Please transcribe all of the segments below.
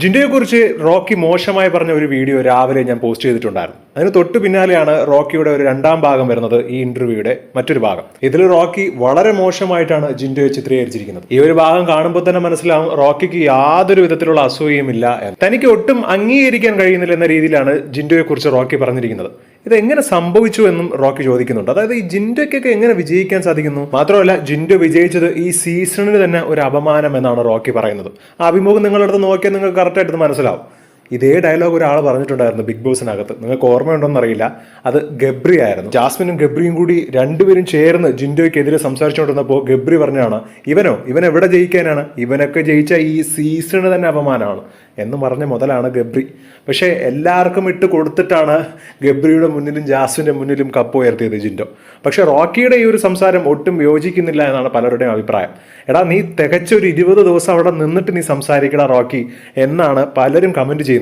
ജിൻഡോയെ കുറിച്ച് റോക്കി മോശമായി പറഞ്ഞ ഒരു വീഡിയോ രാവിലെ ഞാൻ പോസ്റ്റ് ചെയ്തിട്ടുണ്ടായിരുന്നു. അതിന് തൊട്ടു പിന്നാലെയാണ് റോക്കിയുടെ ഒരു രണ്ടാം ഭാഗം വരുന്നത് ഈ ഇന്റർവ്യൂയുടെ മറ്റൊരു ഭാഗം. ഇതിൽ റോക്കി വളരെ മോശമായിട്ടാണ് ജിൻഡോയെ ചിത്രീകരിച്ചിരിക്കുന്നത്. ഈ ഒരു ഭാഗം കാണുമ്പോൾ തന്നെ മനസ്സിലാവും റോക്കിക്ക് യാതൊരു വിധത്തിലുള്ള എന്ന്. തനിക്ക് ഒട്ടും അംഗീകരിക്കാൻ കഴിയുന്നില്ല എന്ന രീതിയിലാണ് ജിൻഡോയെ കുറിച്ച് റോക്കി പറഞ്ഞിരിക്കുന്നത്. ഇത് എങ്ങനെ സംഭവിച്ചു എന്നും റോക്കി ചോദിക്കുന്നുണ്ട്. അതായത് ഈ ജിൻഡോയ്ക്കൊക്കെ എങ്ങനെ വിജയിക്കാൻ സാധിക്കുന്നു? മാത്രമല്ല ജിൻഡോ വിജയിച്ചത് ഈ സീസണിന് തന്നെ ഒരു അപമാനം എന്നാണ് റോക്കി പറയുന്നത്. ആ അഭിമുഖം നിങ്ങളടുത്ത് നോക്കിയാൽ നിങ്ങൾക്ക് കറക്റ്റായിട്ട് മനസ്സിലാവും. ഇതേ ഡയലോഗ് ഒരാൾ പറഞ്ഞിട്ടുണ്ടായിരുന്നു ബിഗ് ബോസിനകത്ത് നിങ്ങൾക്ക് ഓർമ്മയുണ്ടോന്ന് അറിയില്ല അത് ഗബ്രി ആയിരുന്നു. ജാസ്മിനും ഗബ്രിയും കൂടി രണ്ടുപേരും ചേർന്ന് ജിൻഡോയ്ക്കെതിരെ സംസാരിച്ചുകൊണ്ടിരുന്നപ്പോൾ ഗബ്രി പറഞ്ഞാണ് ഇവനോ ഇവൻ എവിടെ ജയിക്കാനാണ്? ഇവനൊക്കെ ജയിച്ച ഈ സീസണ് തന്നെ അപമാനമാണ്. എന്ന് പറഞ്ഞ മുതലാണ് ഗബ്രി. പക്ഷേ എല്ലാവർക്കും ഇട്ട് കൊടുത്തിട്ടാണ് ഗബ്രിയുടെ മുന്നിലും ജാസ്മിന്റെ മുന്നിലും കപ്പ് ഉയർത്തിയത് ജിൻഡോ. പക്ഷേ റോക്കിയുടെ ഈ ഒരു സംസാരം ഒട്ടും യോജിക്കുന്നില്ല എന്നാണ് പലരുടെയും അഭിപ്രായം. എടാ നീ തികച്ചൊരു ഇരുപത് ദിവസം അവിടെ നിന്നിട്ട് നീ സംസാരിക്കടാ റോക്കി എന്നാണ് പലരും കമന്റ് ചെയ്യുന്നത്.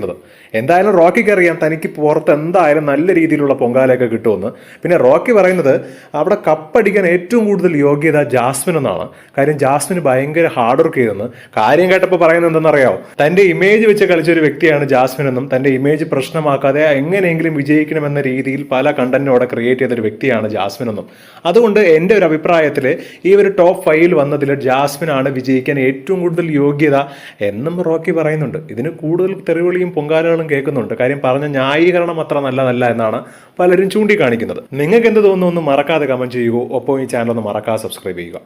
എന്തായാലും റോക്കിക്ക് അറിയാം തനിക്ക് പുറത്ത് എന്തായാലും നല്ല രീതിയിലുള്ള പൊങ്കാലയൊക്കെ കിട്ടുമെന്ന്. പിന്നെ റോക്കി പറയുന്നത് അവിടെ കപ്പടിക്കാൻ ഏറ്റവും കൂടുതൽ യോഗ്യത ജാസ്മിൻ എന്നാണ്. കാര്യം ജാസ്മിൻ ഭയങ്കര ഹാർഡ് വർക്ക് ചെയ്തെന്ന് കാര്യം കേട്ടപ്പോൾ പറയുന്നത് എന്തെന്നറിയാമോ തന്റെ ഇമേജ് വെച്ച് കളിച്ച ഒരു വ്യക്തിയാണ് ജാസ്മിൻ എന്നും തന്റെ ഇമേജ് പ്രശ്നമാക്കാതെ എങ്ങനെയെങ്കിലും വിജയിക്കണമെന്ന രീതിയിൽ പല കണ്ടന്റും അവിടെ ക്രിയേറ്റ് ചെയ്ത ഒരു വ്യക്തിയാണ് ജാസ്മിൻ എന്നും. അതുകൊണ്ട് എന്റെ ഒരു അഭിപ്രായത്തിൽ ഈ ഒരു ടോപ്പ് ഫൈവിൽ വന്നതിൽ ജാസ്മിൻ ആണ് വിജയിക്കാൻ ഏറ്റവും കൂടുതൽ യോഗ്യത എന്നും റോക്കി പറയുന്നുണ്ട്. ഇതിന് കൂടുതൽ തെറിവിളിയും പൊങ്കാലകളും കേൾക്കുന്നുണ്ട്. കാര്യം പറഞ്ഞ ന്യായീകരണം അത്ര നല്ലതല്ല എന്നാണ് പലരും ചൂണ്ടിക്കാണിക്കുന്നത്. നിങ്ങൾക്ക് എന്ത് തോന്നുന്നു ഒന്ന് മറക്കാതെ കമന്റ് ചെയ്യുകയോ ഒപ്പം ഈ ചാനൽ ഒന്ന് മറക്കാതെ സബ്സ്ക്രൈബ് ചെയ്യുക.